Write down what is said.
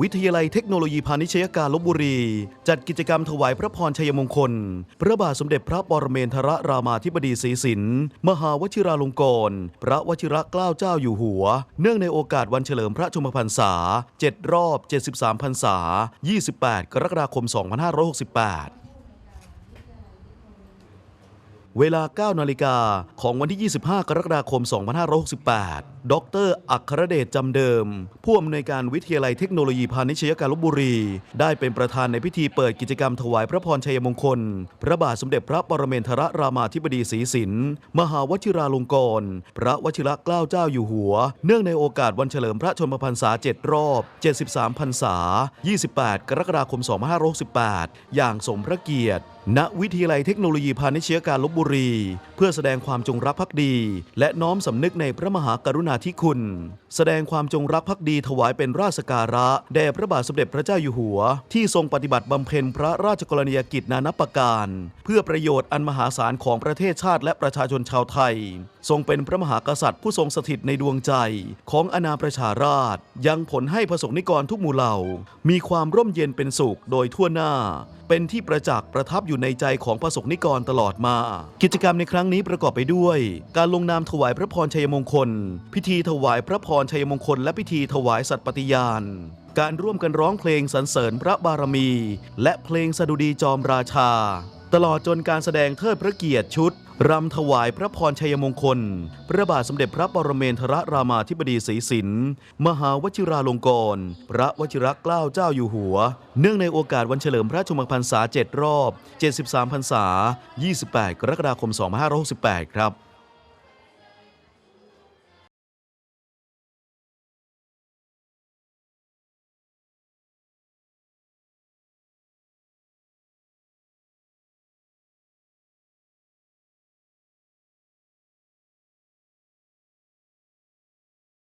วิทยาลัยเทคโนโลยีพาณิชยการลบบุรี จัดกิจกรรมถวายพระพรชัยมงคล พระบาทสมเด็จพระปรเมนทรรามาธิบดีศรีสินมหาวชิราลงกรณ์พระวชิระเกล้าเจ้าอยู่หัว เนื่องในโอกาสวันเฉลิมพระชนมพรรษา 7 รอบ 73 พรรษา 28 กรกฎาคม 2568 เวลา 9 นาฬิกาของวันที่ 25 กรกฎาคม 2568 ดร อัครเดชจำเดิม ผู้อำนวยการวิทยาลัยเทคโนโลยีพาณิชยการลบบุรี ได้เป็นประธานในพิธีเปิดกิจกรรมถวายพระพรชัยมงคล พระบาทสมเด็จพระปรเมนทรรามาธิบดีศรีสิน มหาวชิราลงกรณ์พระวชิระเกล้าเจ้าอยู่หัว เนื่องในโอกาสวันเฉลิมพระชนมพรรษา 7 รอบ 73 พรรษา 28 กรกฎาคม 2568 อย่างสมพระเกียรติ ณ วิทยาลัยเทคโนโลยีพาณิชยการลบบุรี เพื่อแสดงความจงรักภักดี และน้อมสำนึกในพระมหากรุณาธิคุณ แสดงความจงรักภักดีถวายเป็นราชการะ แด่พระบาทสมเด็จพระเจ้าอยู่หัว ที่ทรงปฏิบัติบำเพ็ญพระราชกรณียกิจนานับประการ เพื่อประโยชน์อันมหาศาลของประเทศชาติและประชาชนชาวไทย ทรงเป็นพระมหากษัตริย์ผู้ทรงสถิตในดวงใจของอาณาประชาราษย์ยังผลให้ประสงค์นิกรทุกหมู่เหล่า มีความร่มเย็นเป็นสุขโดยทั่วหน้า เป็นที่ประจักษ์ประทับอยู่ในใจของประสงค์นิกรตลอดมากิจกรรมในครั้งนี้ประกอบไปด้วย การลงนามถวายพระพรชัยมงคล พิธีถวายพระพรชัยมงคล และพิธีถวายสัตย์ปฏิญาณ การร่วมกันร้องเพลงสรรเสริญพระบารมี และเพลงสดุดีจอมราชา ตลอดจนการแสดงเทิดพระเกียรติชุด รำถวายพระพรชัยมงคล พระบาทสมเด็จพระปรเมนทรรามาธิบดีศรีสินมหาวชิราลงกรณ์พระวชิรเกล้าเจ้าอยู่หัว เนื่องในโอกาสวันเฉลิมพระชมพรรษา 7 รอบ 73 พรรษา 28 กรกฎาคม 2568 ครับ